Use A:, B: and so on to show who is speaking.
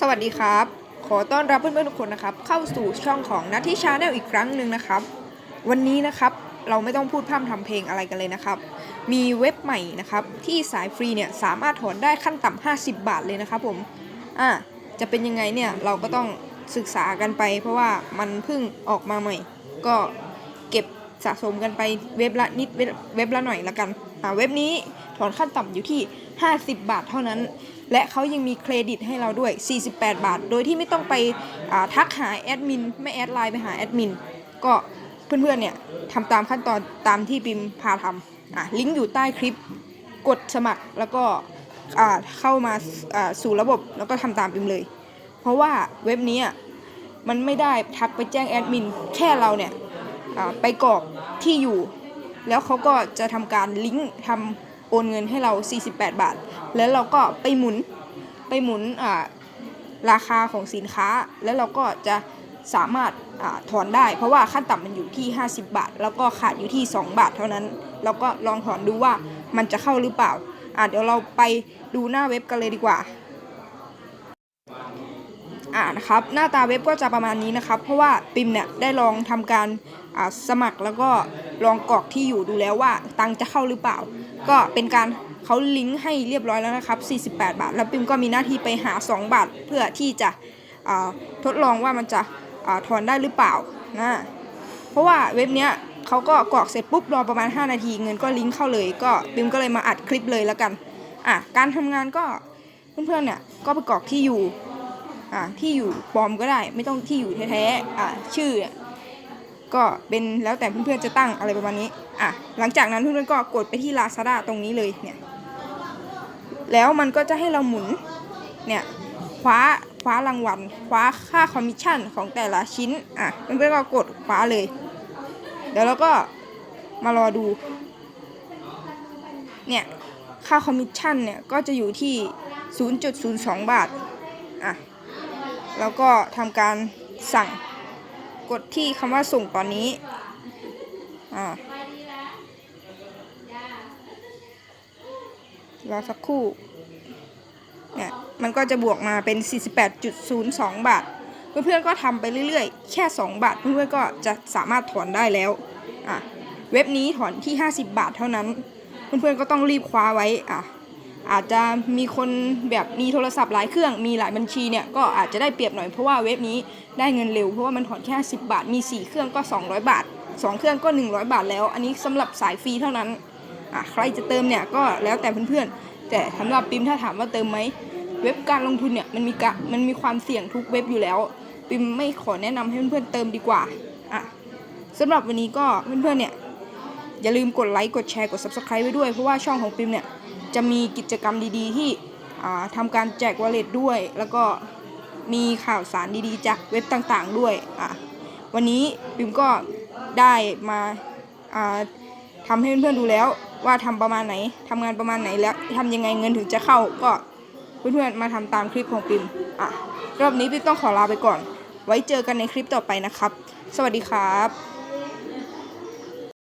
A: สวัสดีครับ ขอต้อนรับเพื่อนๆทุกคนนะครับ เข้าสู่ช่องของนัทที่ชาแนลอีกครั้งหนึ่งนะครับ วันนี้นะครับเราไม่ต้องพูดพร่ำทำเพลงอะไรกันเลยนะครับ มีเว็บใหม่นะครับ ที่สายฟรีเนี่ยสามารถถอนได้ขั้นต่ำ50 บาทเลยนะครับผมอะจะเป็นยังไงเนี่ยเราก็ต้องศึกษากันไป เพราะว่ามันเพิ่งออกมาใหม่ ก็เก็บ สะสมกันไปเว็บละนิดเว็บละหน่อยละกันอ่าเว็บนี้ถอนขั้นต่ำอยู่ที่ 50 บาทเท่านั้น และเขายังมีเครดิตให้เราด้วย 48 บาท โดยที่ไม่ต้องไปอ่าทักหาแอดมินไม่แอดไลน์ไปหาแอดมินก็เพื่อนๆเนี่ยทำตามขั้นตอนตามที่ปิมพาทำอะลิงก์อยู่ใต้คลิปกดสมัครแล้วก็อ่าเข้ามาอ่าสู่ระบบแล้วก็ทำตามปิมเลย เพราะว่าเว็บนี้มันไม่ได้ทักไปแจ้งแอดมินแค่เราเนี่ย ไปกรอกที่อยู่ แล้วเขาก็จะทำการลิงก์ทำโอนเงินให้เรา 48 บาท แล้วเราก็ไปหมุนไปหมุนราคาของสินค้า แล้วเราก็จะสามารถอถอนได้ เพราะว่าขั้นต่ำมันอยู่ที่ 50 บาท แล้วก็ขาดอยู่ที่ 2 บาทเท่านั้น เราก็ลองถอนดูว่ามันจะเข้าหรือเปล่า อะเดี๋ยวเราไปดูหน้าเว็บกันเลยดีกว่า อ่านะครับหน้าตาเว็บก็จะประมาณนี้นะครับ เพราะว่าปิมเนี่ยได้ลองทำการอ่าสมัครแล้วก็ลองกรอกที่อยู่ดูแล้วว่าตังจะเข้าหรือเปล่า ก็เป็นการเขาลิงก์ให้เรียบร้อยแล้วนะครับ 48 บาท แล้วปิมก็มีหน้าที่ไปหา 2 บาท เพื่อที่จะทดลองว่ามันจะอถอนได้หรือเปล่านะเพราะว่าเว็บเนี้ยเขาก็กรอกเสร็จปุ๊บรอประมาณ 5 นาที เงินก็ลิงก์เข้าเลย ก็ปิมก็เลยมาอัดคลิปเลยแล้วกันอะการทำงานก็เพื่อนๆเนี่ยก็ไปกรอกที่อยู่ อ่าที่อยู่ปลอมก็ได้ ไม่ต้องที่อยู่แท้ๆอ่าชื่อ ก็เป็นแล้วแต่เพื่อนๆจะตั้งอะไรประมาณนี้อะหลังจากนั้นเพื่อนๆก็กดไปที่ Lazada ตรงนี้เลยเนี่ยแล้วมันก็จะให้เราหมุนเนี่ยคว้าคว้ารางวัลคว้าค่าคอมมิชชั่นของแต่ละชิ้นอะเพื่อนๆก็กดคว้าเลย เดี๋ยวเราก็มารอดูเนี่ยค่าคอมมิชชั่นเนี่ยก็จะอยู่ที่ 0.02 บาท แล้วก็ทำการสั่งกดที่คำว่าส่งตอนนี้อ่ารอสักครู่เนี่ยมันก็จะบวกมาเป็น 48.02 บาท เพื่อนๆก็ทำไปเรื่อยๆ แค่ 2 บาท เพื่อนๆก็จะสามารถถอนได้แล้วอะเว็บนี้ถอนที่ 50 บาทเท่านั้น เพื่อนๆก็ต้องรีบคว้าไว้อะ อาจจะมีคนแบบมีโทรศัพท์หลายเครื่องมีหลายบัญชีเนี่ยก็อาจจะได้เปรียบหน่อยเพราะว่าเว็บนี้ได้เงินเร็วเพราะว่ามันถอนแค่ 10 บาท มี 4 เครื่องก็ 200 บาท 2 เครื่องก็ 100 บาทแล้ว อันนี้สำหรับสายฟรีเท่านั้นอะใครจะเติมเนี่ยก็แล้วแต่เพื่อนๆ แต่สำหรับปิมถ้าถามว่าเติมไหมเว็บการลงทุนเนี่ยมันมีกะมันมีความเสี่ยงทุกเว็บอยู่แล้ว ปิมไม่ขอแนะนำให้เพื่อนๆเติมดีกว่าอะสำหรับวันนี้ก็เพื่อนๆเนี่ย อย่าลืมกดไลค์กดแชร์กด subscribe ไว้ด้วย เพราะว่าช่องของปิมเนี่ย จะมีกิจกรรมดีๆ ที่ทำการแจกวอลเล็ตด้วย แล้วก็มีข่าวสารดีๆ จากเว็บต่างๆด้วยอะวันนี้ปิมก็ได้มาอ่าทำให้เพื่อนๆดูแล้วว่าทำประมาณไหนทำงานประมาณไหนแล้วทำยังไงเงินถึงจะเข้าก็เพื่อนๆมาทำตามคลิปของปิมอะรอบนี้ปิมต้องขอลาไปก่อน ไว้เจอกันในคลิปต่อไปนะครับ สวัสดีครับ